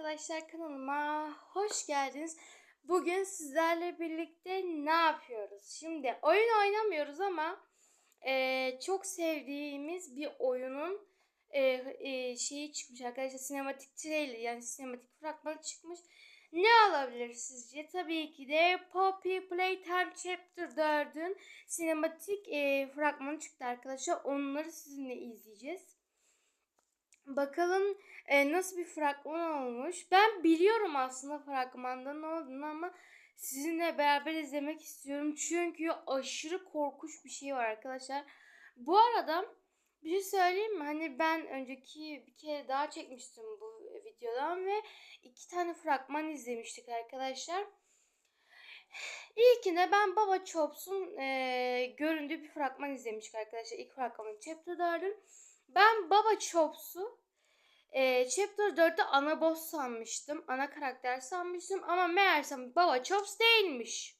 arkadaşlar kanalıma hoş geldiniz. Bugün sizlerle birlikte ne yapıyoruz? Şimdi oyun oynamıyoruz ama e, çok sevdiğimiz bir oyunun e, e, şeyi çıkmış arkadaşlar. Sinematik trailer yani sinematik fragmanı çıkmış. Ne alabilir sizce? Tabii ki de Poppy Playtime Chapter 4'ün sinematik e, fragmanı çıktı arkadaşlar. Onları sizinle izleyeceğiz. Bakalım e, nasıl bir fragman olmuş. Ben biliyorum aslında fragmanda ne olduğunu ama sizinle beraber izlemek istiyorum. Çünkü aşırı korkunç bir şey var arkadaşlar. Bu arada bir şey söyleyeyim mi? Hani ben önceki bir kere daha çekmiştim bu videodan ve iki tane fragman izlemiştik arkadaşlar. İlkinde ben Baba Chops'un e, göründüğü bir fragman izlemiştik arkadaşlar. İlk fragmanın Chapter 4'ün. Ben Baba Chops'u e, Chapter 4'te ana boss sanmıştım. Ana karakter sanmıştım. Ama meğersem Baba Chops değilmiş.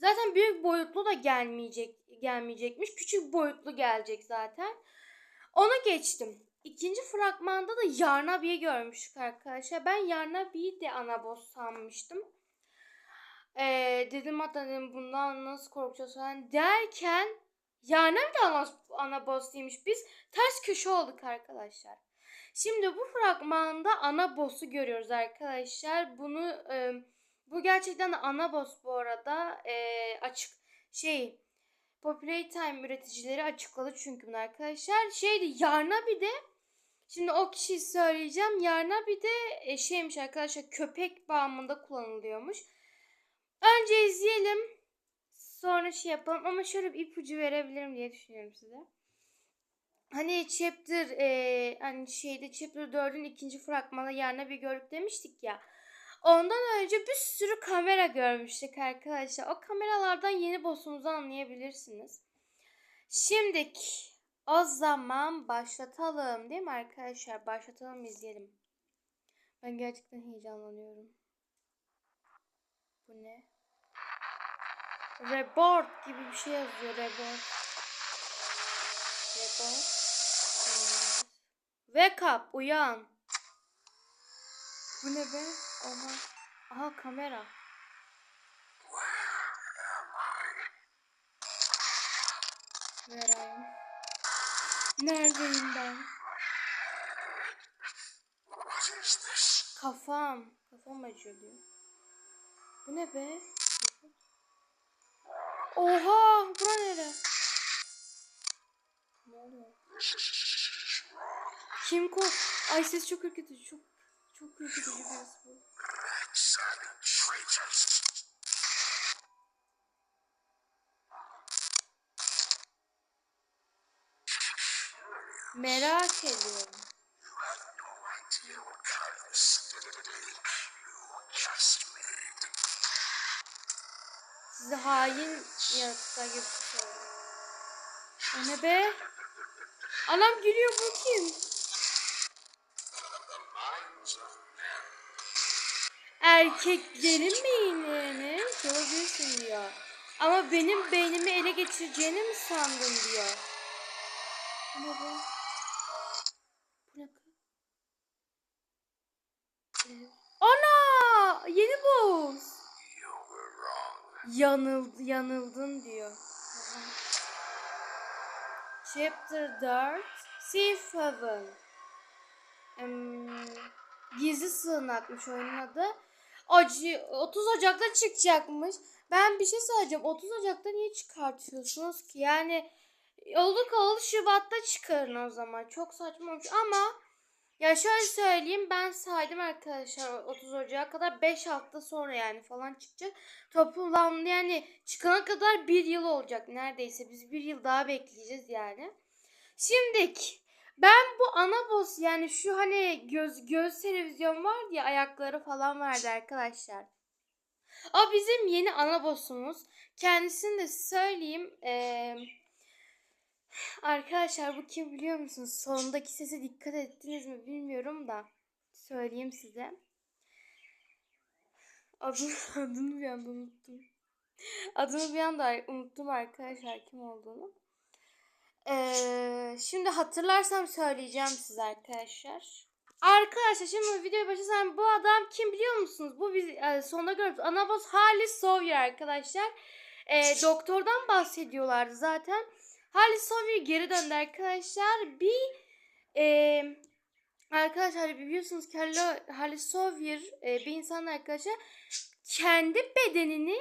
Zaten büyük boyutlu da gelmeyecek gelmeyecekmiş. Küçük boyutlu gelecek zaten. Onu geçtim. İkinci fragmanda da Yarnabi'yi görmüştük arkadaşlar. Ben Yarnabi'yi de ana boss sanmıştım. Ee, dedim hatta dedim bundan nasıl korkacağız falan derken Yarnabi de ana, ana boss değilmiş. Biz ters köşe olduk arkadaşlar. Şimdi bu fragmanda ana boss'u görüyoruz arkadaşlar. Bunu e, bu gerçekten ana boss bu arada. E, açık şey Populate Time üreticileri açıkladı çünkü bunu arkadaşlar. Şeydi Yarna bir de Şimdi o kişiyi söyleyeceğim. Yarna bir de e, şeymiş arkadaşlar köpek bağımında kullanılıyormuş. Önce izleyelim. Sonra şey yapalım ama şöyle bir ipucu verebilirim diye düşünüyorum size. Hani chapter e, hani şeyde chapter 4'ün ikinci fragmanı yerine bir gördük demiştik ya. Ondan önce bir sürü kamera görmüştük arkadaşlar. O kameralardan yeni boss'umuzu anlayabilirsiniz. Şimdiki o zaman başlatalım değil mi arkadaşlar? Başlatalım izleyelim. Ben gerçekten heyecanlanıyorum. Bu ne? Report gibi bir şey yazıyor. Report. Report. Wake up, uyan. Bu ne be? Aha. Aha kamera. Am? Neredeyim ben? Kafam. Kafam acıyor diyor. Bu ne be? Oha! Bura nere? Ne oluyor? Kim kork? Ay ses çok ürkütücü. Çok çok ürkütücü burası bu. Merak ediyorum. Size hain yaratıklar gibi bir şey O ne be? Anam gülüyor bu kim? Erkeklerin beynini görebilirsin diyor. Ama benim beynimi ele geçireceğini mi sandın diyor. Ne? Bu ne kız? Ee, Ana! Yeni boss. Yanıl, yanıldın diyor. Chapter 4 Safe Haven hmm, Gizli sığınakmış oyunun adı. Acı 30 Ocak'ta çıkacakmış. Ben bir şey söyleyeceğim. 30 Ocak'ta niye çıkartıyorsunuz ki? Yani oldu Şubat'ta çıkarın o zaman. Çok saçma olmuş ama ya şöyle söyleyeyim ben saydım arkadaşlar 30 Ocak'a kadar 5 hafta sonra yani falan çıkacak. Toplamda yani çıkana kadar bir yıl olacak neredeyse. Biz bir yıl daha bekleyeceğiz yani. Şimdiki ben bu ana boss yani şu hani göz göz televizyon var ya ayakları falan vardı arkadaşlar. O bizim yeni ana boss'umuz. Kendisini de söyleyeyim. Ee, arkadaşlar bu kim biliyor musunuz? Sonundaki sese dikkat ettiniz mi bilmiyorum da. Söyleyeyim size. Adını, adını bir anda unuttum. Adını bir anda unuttum arkadaşlar kim olduğunu. Ee, şimdi hatırlarsam söyleyeceğim size arkadaşlar. Arkadaşlar şimdi videoya başlasam bu adam kim biliyor musunuz? Bu biz e, sonunda gördük. Anaboz Halis Sawyer arkadaşlar. E, doktordan bahsediyorlardı zaten. Halis Sawyer geri döndü arkadaşlar. Bir e, arkadaşlar biliyorsunuz ki Halis Sawyer e, bir insan arkadaşlar kendi bedenini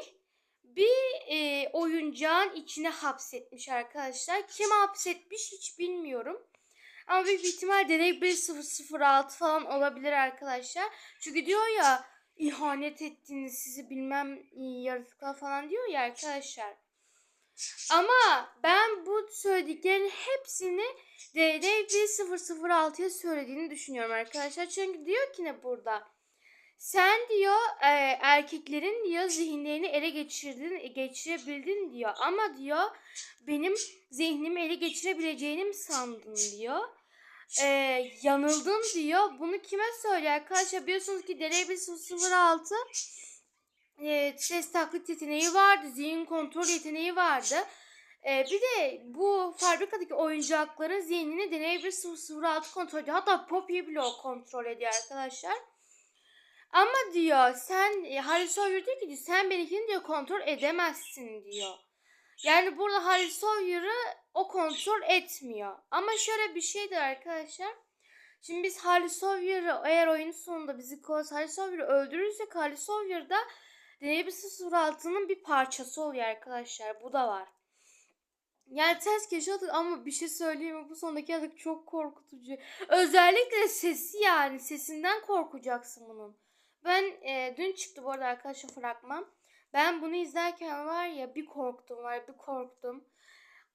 bir e, oyuncağın içine hapsetmiş arkadaşlar. Kim hapsetmiş hiç bilmiyorum. Ama büyük ihtimal deney 1006 falan olabilir arkadaşlar. Çünkü diyor ya ihanet ettiniz sizi bilmem yaratıklar falan diyor ya arkadaşlar. Ama ben bu söylediklerin hepsini deney 1006'ya söylediğini düşünüyorum arkadaşlar. Çünkü diyor ki ne burada? Sen diyor e, erkeklerin diyor zihinlerini ele geçirdin, geçirebildin diyor. Ama diyor benim zihnimi ele geçirebileceğini mi sandın diyor. E, yanıldın diyor. Bunu kime söylüyor arkadaşlar? Biliyorsunuz ki Deney 06 e, ses taklit yeteneği vardı. Zihin kontrol yeteneği vardı. E, bir de bu fabrikadaki oyuncakların zihnini Deney 1006 kontrol ediyor. Hatta Poppy'yi bile o kontrol ediyor arkadaşlar. Ama diyor sen e, Harry Sawyer diyor ki sen benimkini diyor kontrol edemezsin diyor. Yani burada Harry Sawyer'ı o kontrol etmiyor. Ama şöyle bir şeydir arkadaşlar. Şimdi biz Harry Sawyer'ı eğer oyunun sonunda bizi Harry Sawyer'ı öldürürsek Harry Sawyer Deney 06'nın bir parçası oluyor arkadaşlar. Bu da var. Yani ters köşe atık ama bir şey söyleyeyim mi? Bu sondaki atık çok korkutucu. Özellikle sesi yani. Sesinden korkacaksın bunun. Ben e, dün çıktı bu arada arkadaşlar fragman. Ben bunu izlerken var ya bir korktum var bir korktum.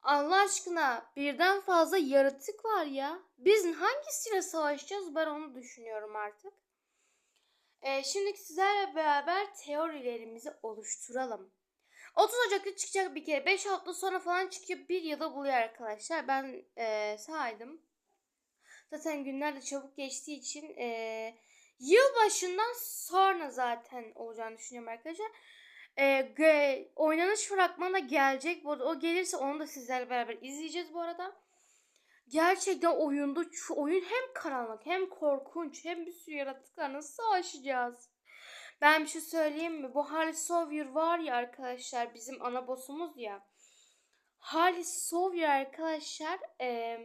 Allah aşkına birden fazla yaratık var ya. Biz hangisiyle savaşacağız ben onu düşünüyorum artık. E, şimdi sizlerle beraber teorilerimizi oluşturalım. 30 Ocak'ta çıkacak bir kere. 5 hafta sonra falan çıkıyor. Bir yılı buluyor arkadaşlar. Ben e, saydım. Zaten günler de çabuk geçtiği için e, yılbaşından sonra zaten olacağını düşünüyorum arkadaşlar. E, oynanış fragmanı da gelecek. Bu arada o gelirse onu da sizlerle beraber izleyeceğiz bu arada. Gerçekten oyunda şu oyun hem karanlık hem korkunç hem bir sürü yaratıkla nasıl savaşacağız? Ben bir şey söyleyeyim mi? Bu Halis Sawyer var ya arkadaşlar bizim ana boss'umuz ya. Halis Sawyer arkadaşlar e,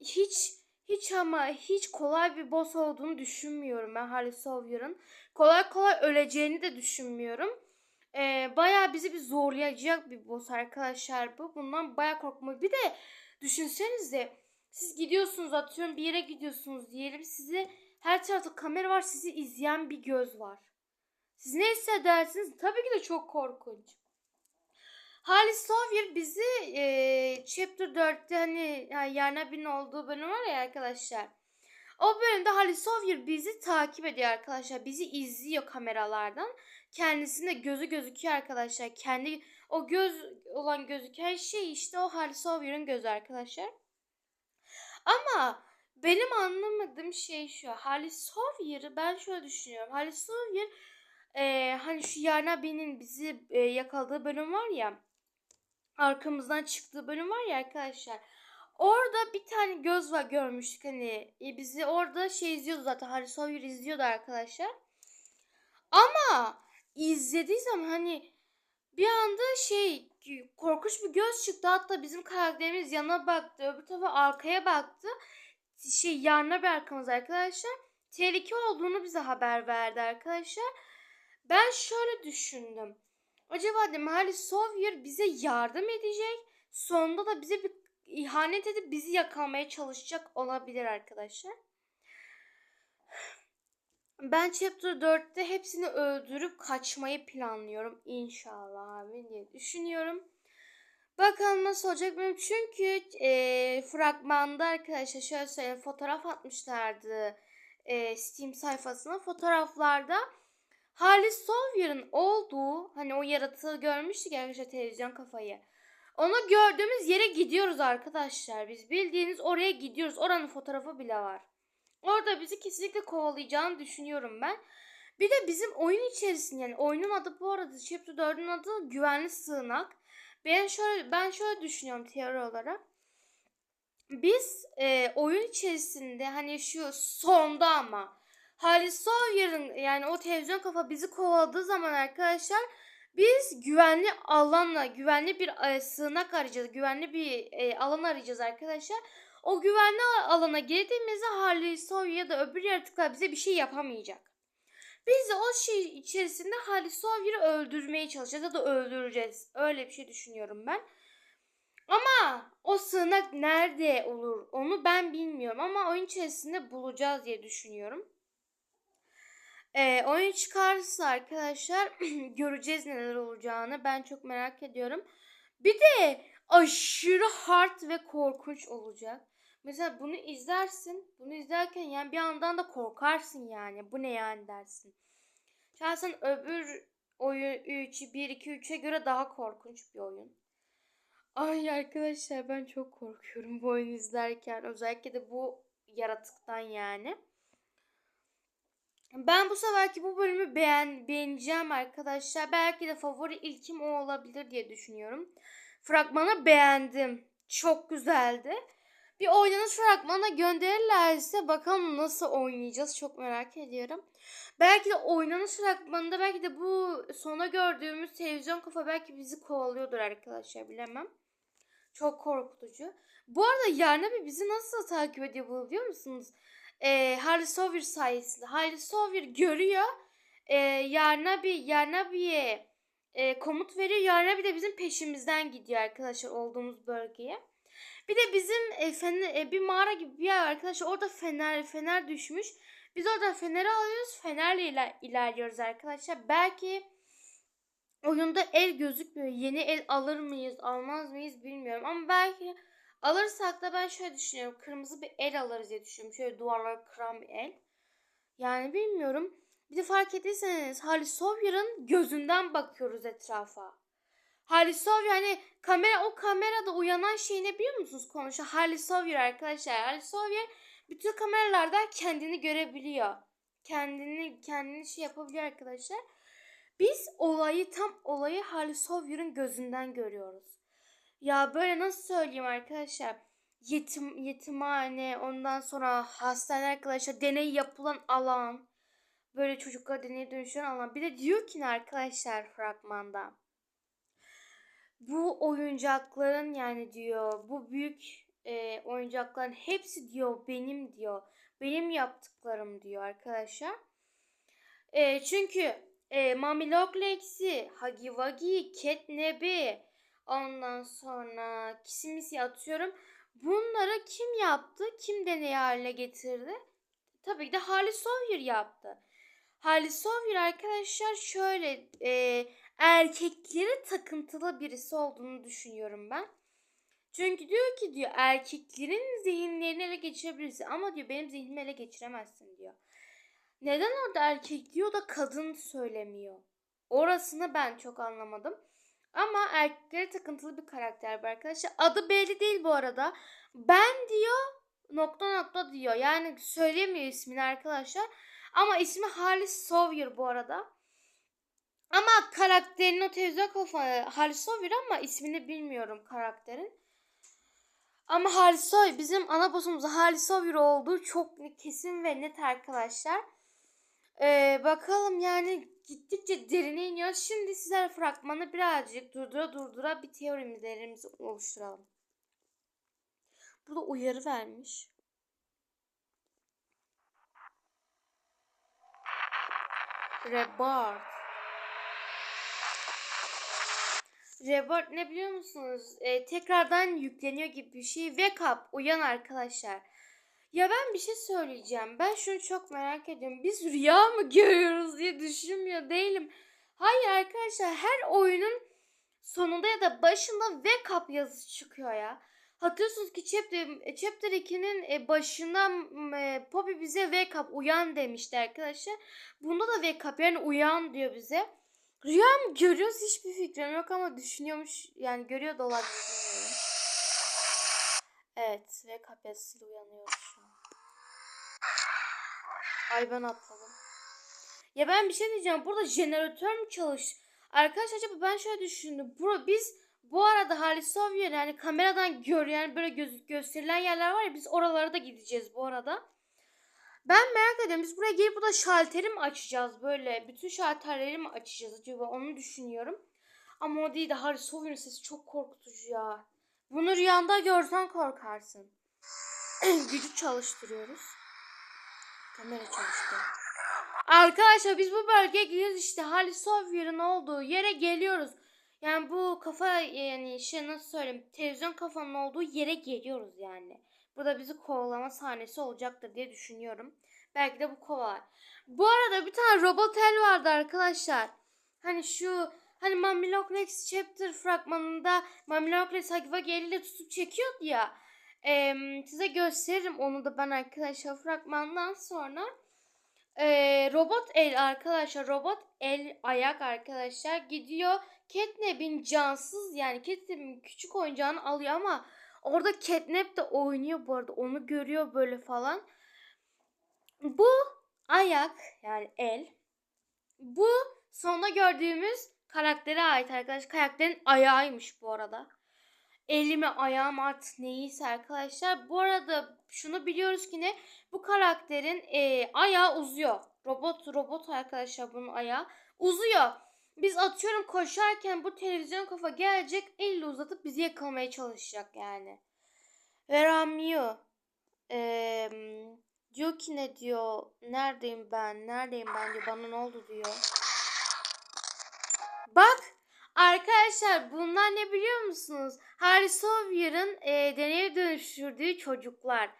hiç hiç ama hiç kolay bir boss olduğunu düşünmüyorum ben Halis Sawyer'ın. Kolay kolay öleceğini de düşünmüyorum. E, bayağı bizi bir zorlayacak bir boss arkadaşlar bu. Bundan bayağı korkmayı. Bir de düşünsenize siz gidiyorsunuz atıyorum bir yere gidiyorsunuz diyelim. Sizi her tarafta kamera var sizi izleyen bir göz var. Siz ne hissedersiniz? Tabii ki de çok korkunç. Halis Sawyer bizi e, Chapter 4'te hani yani Yarnabin'in olduğu bölüm var ya arkadaşlar. O bölümde Halis Sawyer bizi takip ediyor arkadaşlar. Bizi izliyor kameralardan. Kendisinde gözü gözüküyor arkadaşlar. Kendi o göz olan gözüken şey işte o Halis Sawyer'ın gözü arkadaşlar. Ama benim anlamadığım şey şu. Halis Sawyer'ı ben şöyle düşünüyorum. Halis Sawyer e, hani şu Yarnabi'nin bizi e, yakaladığı bölüm var ya arkamızdan çıktığı bölüm var ya arkadaşlar. Orada bir tane göz var görmüştük hani e, bizi orada şey izliyordu zaten Halis Sawyer izliyordu arkadaşlar. Ama izlediği zaman hani bir anda şey korkunç bir göz çıktı hatta bizim karakterimiz yana baktı öbür tarafa arkaya baktı şey yanına bir arkamız arkadaşlar tehlike olduğunu bize haber verdi arkadaşlar ben şöyle düşündüm. Acaba dedim Sawyer bize yardım edecek. Sonunda da bize bir ihanet edip bizi yakalamaya çalışacak olabilir arkadaşlar. Ben Chapter 4'te hepsini öldürüp kaçmayı planlıyorum. İnşallah abi diye düşünüyorum. Bakalım nasıl olacak benim. Çünkü e, fragmanda arkadaşlar şöyle söyleyeyim fotoğraf atmışlardı e, Steam sayfasına. Fotoğraflarda Halis Sawyer'ın olduğu hani o yaratığı görmüştük arkadaşlar televizyon kafayı. Onu gördüğümüz yere gidiyoruz arkadaşlar. Biz bildiğiniz oraya gidiyoruz. Oranın fotoğrafı bile var. Orada bizi kesinlikle kovalayacağını düşünüyorum ben. Bir de bizim oyun içerisinde yani oyunun adı bu arada Chapter 4'ün adı güvenli sığınak. Ben şöyle ben şöyle düşünüyorum teori olarak. biz e, oyun içerisinde hani şu sonda ama Halis Sawyer'ın yani o televizyon kafa bizi kovaladığı zaman arkadaşlar biz güvenli alanla güvenli bir e, sığınak arayacağız. Güvenli bir e, alan arayacağız arkadaşlar. O güvenli alana girdiğimizde Halis Sawyer ya da öbür yaratıklar bize bir şey yapamayacak. Biz de o şey içerisinde Halis Sawyer'ı öldürmeye çalışacağız ya da öldüreceğiz. Öyle bir şey düşünüyorum ben. Ama o sığınak nerede olur onu ben bilmiyorum ama oyun içerisinde bulacağız diye düşünüyorum. Ee, oyun çıkarsa arkadaşlar göreceğiz neler olacağını. Ben çok merak ediyorum. Bir de aşırı hard ve korkunç olacak. Mesela bunu izlersin. Bunu izlerken yani bir yandan da korkarsın yani. Bu ne yani dersin. Şahsen öbür oyun 3, 1, 2, 3'e göre daha korkunç bir oyun. Ay arkadaşlar ben çok korkuyorum bu oyunu izlerken. Özellikle de bu yaratıktan yani. Ben bu seferki bu bölümü beğen beğeneceğim arkadaşlar. Belki de favori ilkim o olabilir diye düşünüyorum. Fragmanı beğendim. Çok güzeldi. Bir oynanış fragmanına gönderirlerse bakalım nasıl oynayacağız çok merak ediyorum. Belki de oynanış fragmanında belki de bu sona gördüğümüz televizyon kafa belki bizi kovalıyordur arkadaşlar bilemem. Çok korkutucu. Bu arada Yarnabi bizi nasıl takip ediyor biliyor musunuz? Ee, Harry Sawyer sayesinde. Harry Sawyer görüyor. E, Yarnabi, Yarnabi'ye e, komut veriyor. Yarnabi de bizim peşimizden gidiyor arkadaşlar olduğumuz bölgeye. Bir de bizim e, fener, e, bir mağara gibi bir yer arkadaşlar. Orada fener fener düşmüş. Biz oradan feneri alıyoruz. Fenerle iler, ilerliyoruz arkadaşlar. Belki oyunda el gözükmüyor. Yeni el alır mıyız, almaz mıyız bilmiyorum. Ama belki alırsak da ben şöyle düşünüyorum. Kırmızı bir el alırız diye düşünüyorum. Şöyle duvarları kıran bir el. Yani bilmiyorum. Bir de fark ettiyseniz Halis Sawyer'ın gözünden bakıyoruz etrafa. Halis Sawyer hani kamera o kamerada uyanan şey ne biliyor musunuz konuşuyor? Halis Sawyer arkadaşlar. Halis Sawyer bütün kameralardan kendini görebiliyor. Kendini kendini şey yapabiliyor arkadaşlar. Biz olayı tam olayı Halis Sawyer'ın gözünden görüyoruz. Ya böyle nasıl söyleyeyim arkadaşlar? Yetim yetimhane, ondan sonra hastane arkadaşlar, deney yapılan alan. Böyle çocuklar deneye dönüşen alan. Bir de diyor ki ne arkadaşlar fragmanda bu oyuncakların yani diyor bu büyük e, oyuncakların hepsi diyor benim diyor. Benim yaptıklarım diyor arkadaşlar. E, çünkü e, Mami Locklex'i, Huggy Wuggy, Catnap'i ondan sonra Kisimisi atıyorum. Bunları kim yaptı? Kim deney haline getirdi? Tabii ki de Halis Sawyer yaptı. Halis Sawyer arkadaşlar şöyle e, erkekleri takıntılı birisi olduğunu düşünüyorum ben. Çünkü diyor ki diyor erkeklerin zihinlerini ele geçirebilirsin ama diyor benim zihnimi ele geçiremezsin diyor. Neden orada erkek diyor da kadın söylemiyor? Orasını ben çok anlamadım. Ama erkeklere takıntılı bir karakter bu arkadaşlar. Adı belli değil bu arada. Ben diyor nokta nokta diyor. Yani söylemiyor ismini arkadaşlar. Ama ismi Halis Sawyer bu arada. Ama karakterin o televizyon kafa Halis Sawyer ama ismini bilmiyorum karakterin. Ama Halis Sawyer bizim ana boss'umuz Halis Sawyer olduğu çok kesin ve net arkadaşlar. Ee, bakalım yani gittikçe derine iniyoruz. Şimdi sizler fragmanı birazcık durdura durdura bir teorimizi oluşturalım. Burada uyarı vermiş. Rebirth. Rebirth ne biliyor musunuz? Ee, tekrardan yükleniyor gibi bir şey. Wake up. Uyan arkadaşlar. Ya ben bir şey söyleyeceğim. Ben şunu çok merak ediyorum. Biz rüya mı görüyoruz diye düşünmüyor değilim. Hayır arkadaşlar her oyunun sonunda ya da başında wake up yazısı çıkıyor ya. Hatırlıyorsunuz ki Chapter, Chapter 2'nin e, başında e, Poppy bize wake up uyan demişti arkadaşlar. Bunda da wake up yani uyan diyor bize. Rüya mı görüyoruz hiçbir fikrim yok ama düşünüyormuş yani görüyor da olabilir Evet ve kapasitesiyle uyanıyoruz şu an. Ay ben atladım. Ya ben bir şey diyeceğim. Burada jeneratör mü çalış? Arkadaşlar acaba ben şöyle düşündüm. Bura, biz Bu arada Halis Sovyer yani kameradan gör yani böyle göz, gösterilen yerler var ya biz oralara da gideceğiz bu arada. Ben merak ediyorum biz buraya gelip burada şalteri mi açacağız böyle bütün şalterleri mi açacağız acaba onu düşünüyorum. Ama o değil de Halis Sovyer'in sesi çok korkutucu ya. Bunu rüyanda görsen korkarsın. Gücü çalıştırıyoruz. Kamera çalıştı. Arkadaşlar biz bu bölgeye gidiyoruz işte Halis Sovyer'in olduğu yere geliyoruz. Yani bu kafa yani şey nasıl söyleyeyim televizyon kafanın olduğu yere geliyoruz yani. Burada bizi kovalama sahnesi olacaktır diye düşünüyorum. Belki de bu kovalar. Bu arada bir tane robot el vardı arkadaşlar. Hani şu hani Mamilok Rex chapter fragmanında Mamilok Rex Hagivagi eliyle tutup çekiyordu ya. Ee, size gösteririm onu da ben arkadaşlar fragmandan sonra. Ee, robot el arkadaşlar robot el ayak arkadaşlar gidiyor Catnap'in cansız yani Catnap'in küçük oyuncağını alıyor ama orada Catnap de oynuyor bu arada onu görüyor böyle falan. Bu ayak yani el bu sonda gördüğümüz karaktere ait arkadaşlar. Karakterin ayağıymış bu arada. Elime ayağım artık neyse arkadaşlar. Bu arada şunu biliyoruz ki ne? Bu karakterin e, ayağı uzuyor. Robot robot arkadaşlar bunun ayağı uzuyor. Biz atıyorum koşarken bu televizyon kafa gelecek elle uzatıp bizi yakalamaya çalışacak yani. Where am you? Ee, diyor ki ne diyor? Neredeyim ben? Neredeyim ben diyor. Bana ne oldu diyor. Bak arkadaşlar bunlar ne biliyor musunuz? Harry Sawyer'ın e, deneye dönüştürdüğü çocuklar.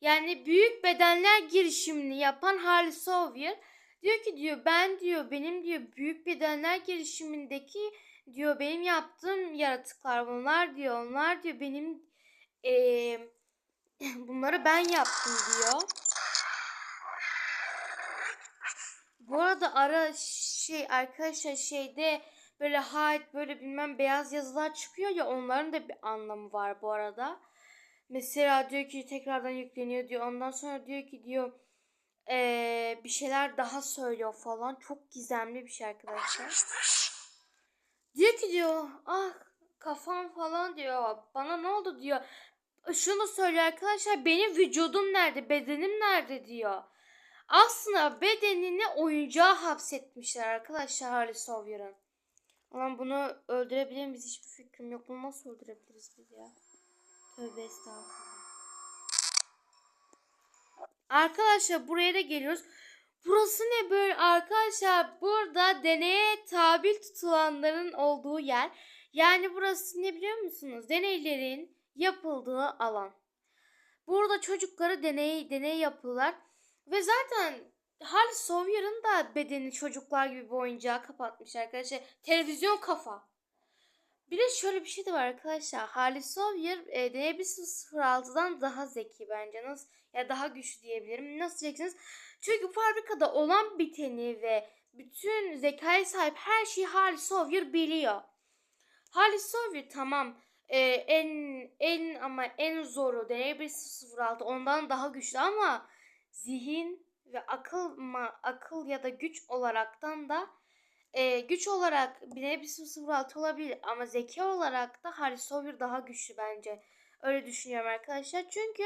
Yani büyük bedenler girişimini yapan Harry Sawyer diyor ki diyor ben diyor benim diyor büyük bedenler girişimindeki diyor benim yaptığım yaratıklar bunlar diyor onlar diyor benim e, bunları ben yaptım diyor. Bu arada ara şey arkadaşlar şeyde böyle hayt böyle bilmem beyaz yazılar çıkıyor ya onların da bir anlamı var bu arada. Mesela diyor ki tekrardan yükleniyor diyor. Ondan sonra diyor ki diyor ee, bir şeyler daha söylüyor falan. Çok gizemli bir şey arkadaşlar. Diyor ki diyor ah kafam falan diyor. Bana ne oldu diyor. Şunu söylüyor arkadaşlar benim vücudum nerede bedenim nerede diyor. Aslında bedenini oyuncağa hapsetmişler arkadaşlar Harley Sawyer'ın. Ulan bunu öldürebilir miyiz? Hiçbir fikrim yok. Bunu nasıl öldürebiliriz biz ya? Tövbe estağfurullah. Arkadaşlar buraya da geliyoruz. Burası ne böyle arkadaşlar? Burada deneye tabi tutulanların olduğu yer. Yani burası ne biliyor musunuz? Deneylerin yapıldığı alan. Burada çocuklara deney deney yapıyorlar. Ve zaten Halis Sawyer'ın da bedeni çocuklar gibi bir oyuncağı kapatmış arkadaşlar. Televizyon kafa. Bir de şöyle bir şey de var arkadaşlar. Halis Sawyer e, DB06'dan daha zeki bence. Nasıl ya daha güçlü diyebilirim. Nasıl diyeceksiniz? Çünkü fabrikada olan biteni ve bütün zekaya sahip her şeyi Halis Sawyer biliyor. Halis Sawyer tamam e, en en ama en zoru DB06 ondan daha güçlü ama zihin ve akıl ma, akıl ya da güç olaraktan da e, güç olarak bir nevi 006 olabilir ama zeka olarak da Harry Sawyer daha güçlü bence. Öyle düşünüyorum arkadaşlar. Çünkü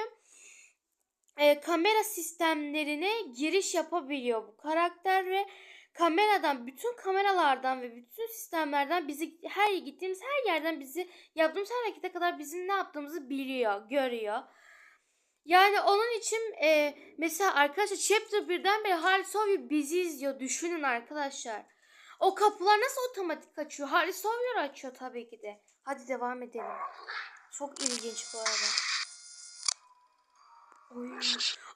e, kamera sistemlerine giriş yapabiliyor bu karakter ve kameradan bütün kameralardan ve bütün sistemlerden bizi her gittiğimiz her yerden bizi yaptığımız her harekete kadar bizim ne yaptığımızı biliyor, görüyor. Yani onun için e, mesela arkadaşlar Chapter 1'den beri Halis Sawyer bizi izliyor. Düşünün arkadaşlar. O kapılar nasıl otomatik açıyor? Halis Sawyer açıyor tabii ki de. Hadi devam edelim. Çok ilginç bu arada. Oy.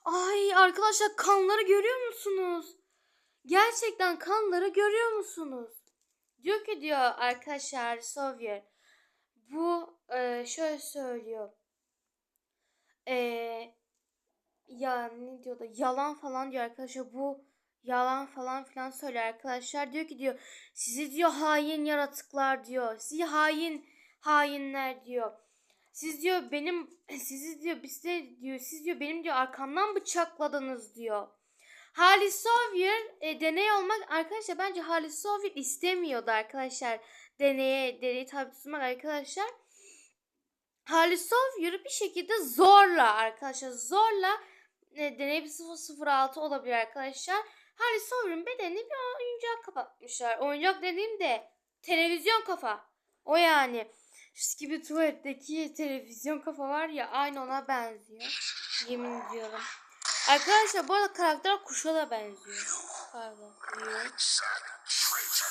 Ay arkadaşlar kanları görüyor musunuz? Gerçekten kanları görüyor musunuz? Diyor ki diyor arkadaşlar Sawyer. Bu e, şöyle söylüyor e, ya ne diyor da yalan falan diyor arkadaşlar bu yalan falan filan söylüyor arkadaşlar diyor ki diyor sizi diyor hain yaratıklar diyor sizi hain hainler diyor siz diyor benim sizi diyor biz de diyor siz diyor benim diyor arkamdan bıçakladınız diyor Halis Sawyer e, deney olmak arkadaşlar bence Halis Sawyer istemiyordu arkadaşlar. Deneye, deneyi tabi tutmak arkadaşlar. Halis Sawyer'ı bir şekilde zorla arkadaşlar zorla e, deney bir 006 olabilir arkadaşlar. Halis Sawyer'ın bedenini bir oyuncak kapatmışlar. Oyuncak dediğimde televizyon kafa. O yani. Gibi tuvaletteki televizyon kafa var ya aynı ona benziyor. Yemin ediyorum. Arkadaşlar bu arada karakter kuşa da benziyor. Pardon diyor.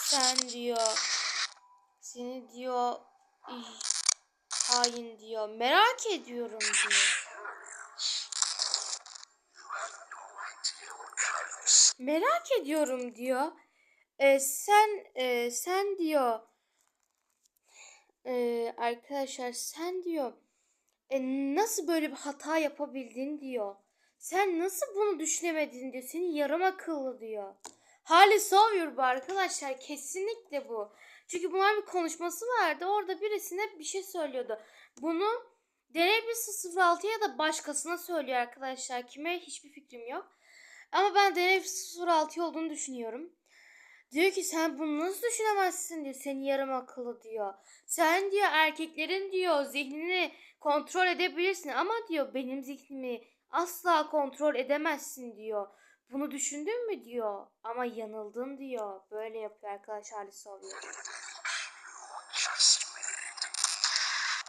Sen diyor. Seni diyor. Hain diyor. Merak ediyorum diyor. Merak ediyorum diyor. E, sen e, sen diyor. E, arkadaşlar sen diyor. E, nasıl böyle bir hata yapabildin diyor. Sen nasıl bunu düşünemedin diyor. Senin yarım akıllı diyor. Hali Sawyer bu arkadaşlar. Kesinlikle bu. Çünkü bunlar bir konuşması vardı. Orada birisine bir şey söylüyordu. Bunu Deney 06 ya da başkasına söylüyor arkadaşlar. Kime hiçbir fikrim yok. Ama ben Deney 06 olduğunu düşünüyorum. Diyor ki sen bunu nasıl düşünemezsin diyor. Seni yarım akıllı diyor. Sen diyor erkeklerin diyor zihnini kontrol edebilirsin ama diyor benim zihnimi asla kontrol edemezsin diyor. Bunu düşündün mü diyor. Ama yanıldın diyor. Böyle yapıyor arkadaşlar Sawyer.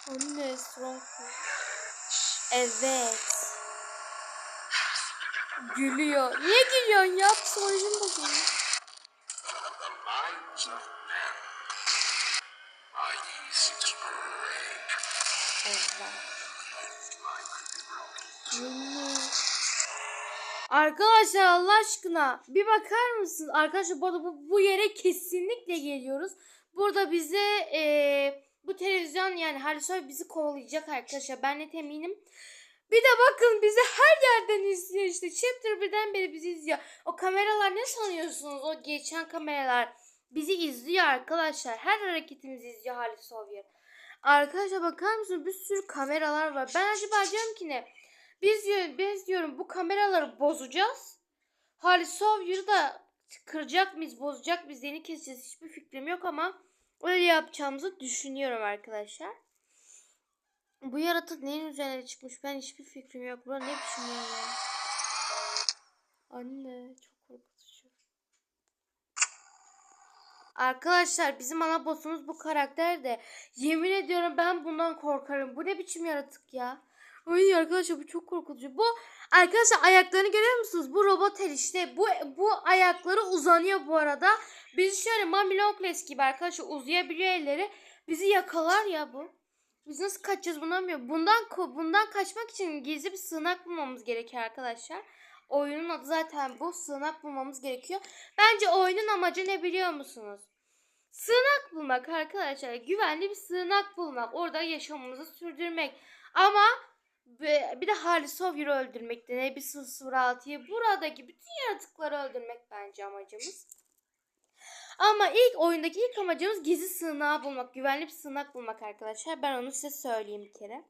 Anne strong. Evet. Gülüyor. Niye gülüyorsun ya? Psikolojim bozuldu. Arkadaşlar Allah aşkına bir bakar mısınız? Arkadaşlar bu arada bu, bu yere kesinlikle geliyoruz. Burada bize eee, bu televizyon yani Halisoy bizi kovalayacak arkadaşlar. Ben net eminim. Bir de bakın bizi her yerden izliyor işte. Chapter 1'den beri bizi izliyor. O kameralar ne sanıyorsunuz? O geçen kameralar bizi izliyor arkadaşlar. Her hareketimizi izliyor Halis Sovyer. Arkadaşlar bakar mısınız? Bir sürü kameralar var. Ben acaba diyorum ki ne? Biz, diyor- biz diyorum bu kameraları bozacağız. Halis Sawyer'ı da kıracak mıyız, bozacak mıyız, yeni keseceğiz. Hiçbir fikrim yok ama öyle yapacağımızı düşünüyorum arkadaşlar. Bu yaratık neyin üzerine çıkmış? Ben hiçbir fikrim yok. Buna ne düşünüyorum ya? Anne çok korkutucu. Arkadaşlar bizim ana boss'umuz bu karakter de yemin ediyorum ben bundan korkarım. Bu ne biçim yaratık ya? Ay arkadaşlar bu çok korkutucu. Bu arkadaşlar ayaklarını görüyor musunuz? Bu robot el işte. Bu bu ayakları uzanıyor bu arada. Biz şöyle Mami Longlegs gibi arkadaşlar uzayabiliyor elleri. Bizi yakalar ya bu. Biz nasıl kaçacağız bunu bilmiyorum. Bundan bundan kaçmak için gizli bir sığınak bulmamız gerekiyor arkadaşlar. Oyunun adı zaten bu. Sığınak bulmamız gerekiyor. Bence oyunun amacı ne biliyor musunuz? Sığınak bulmak arkadaşlar. Güvenli bir sığınak bulmak. Orada yaşamımızı sürdürmek. Ama bir de Halis Sawyer'ı öldürmek de ne bir 006'yı buradaki bütün yaratıkları öldürmek bence amacımız. Ama ilk oyundaki ilk amacımız gizli sığınağı bulmak. Güvenli bir sığınak bulmak arkadaşlar. Ben onu size söyleyeyim bir kere.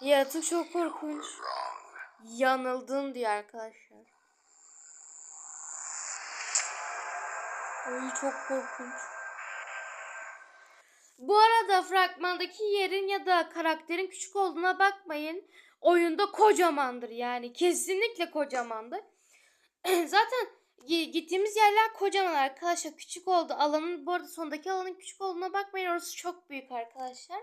Yaratık çok korkunç. Yanıldın diyor arkadaşlar. Ay çok korkunç. Bu arada fragmandaki yerin ya da karakterin küçük olduğuna bakmayın. Oyunda kocamandır yani. Kesinlikle kocamandır. Zaten gittiğimiz yerler kocaman arkadaşlar. Küçük oldu. Alanın bu arada sondaki alanın küçük olduğuna bakmayın. Orası çok büyük arkadaşlar.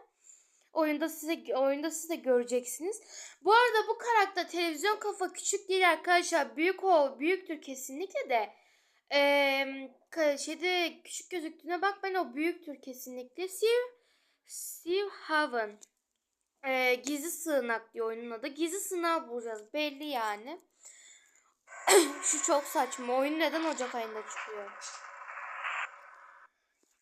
Oyunda size oyunda siz de göreceksiniz. Bu arada bu karakter televizyon kafa küçük değil arkadaşlar. Büyük o büyüktür kesinlikle de. Ka- şeyde küçük gözüktüğüne bakmayın o büyüktür kesinlikle. Steve Steve Haven. Eee, gizli sığınak diyor oyunun adı. Gizli sığınağı bulacağız belli yani. Şu çok saçma. Oyun neden Ocak ayında çıkıyor?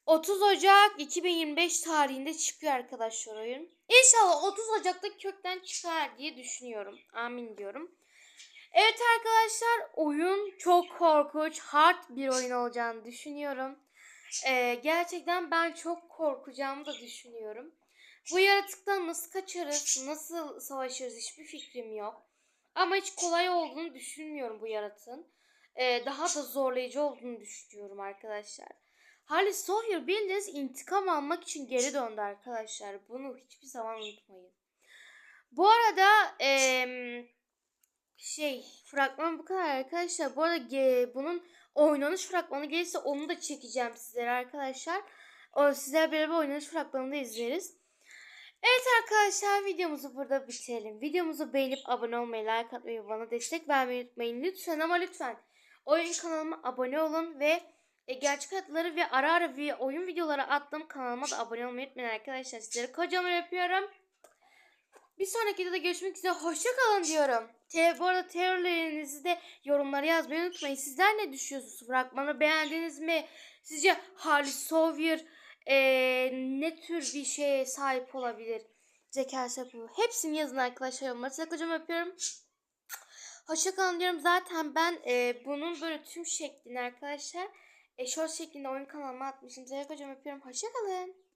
30 Ocak 2025 tarihinde çıkıyor arkadaşlar oyun. İnşallah 30 Ocak'ta kökten çıkar diye düşünüyorum. Amin diyorum. Evet arkadaşlar oyun çok korkunç, hard bir oyun olacağını düşünüyorum. Ee, gerçekten ben çok korkacağımı da düşünüyorum. Bu yaratıktan nasıl kaçarız, nasıl savaşırız hiçbir fikrim yok. Ama hiç kolay olduğunu düşünmüyorum bu yaratığın. e, daha da zorlayıcı olduğunu düşünüyorum arkadaşlar. Halis Sawyer bildiğiniz intikam almak için geri döndü arkadaşlar. Bunu hiçbir zaman unutmayın. Bu arada em, şey fragman bu kadar arkadaşlar. Bu arada ge- bunun oynanış fragmanı gelirse onu da çekeceğim sizlere arkadaşlar. O sizler beraber oynanış fragmanını da izleriz. Evet arkadaşlar videomuzu burada bitirelim. Videomuzu beğenip abone olmayı, like atmayı, bana destek vermeyi unutmayın. Lütfen ama lütfen oyun kanalıma abone olun ve e, gerçek adları ve ara ara oyun videoları attığım kanalıma da abone olmayı unutmayın arkadaşlar. Sizleri kocaman öpüyorum. Bir sonraki videoda görüşmek üzere. Hoşça kalın diyorum. Te bu arada teorilerinizi de yorumlara yazmayı unutmayın. Sizler ne düşünüyorsunuz? Fragmanı beğendiniz mi? Sizce Halis Sawyer eee, ne tür bir şeye sahip olabilir? Zeka olur. Hepsini yazın arkadaşlar yorumlara. Size kocaman öpüyorum. Hoşça kalın diyorum. Zaten ben eee, bunun böyle tüm şeklini arkadaşlar e, short şeklinde oyun kanalıma atmışım. Size kocaman öpüyorum. Hoşça kalın.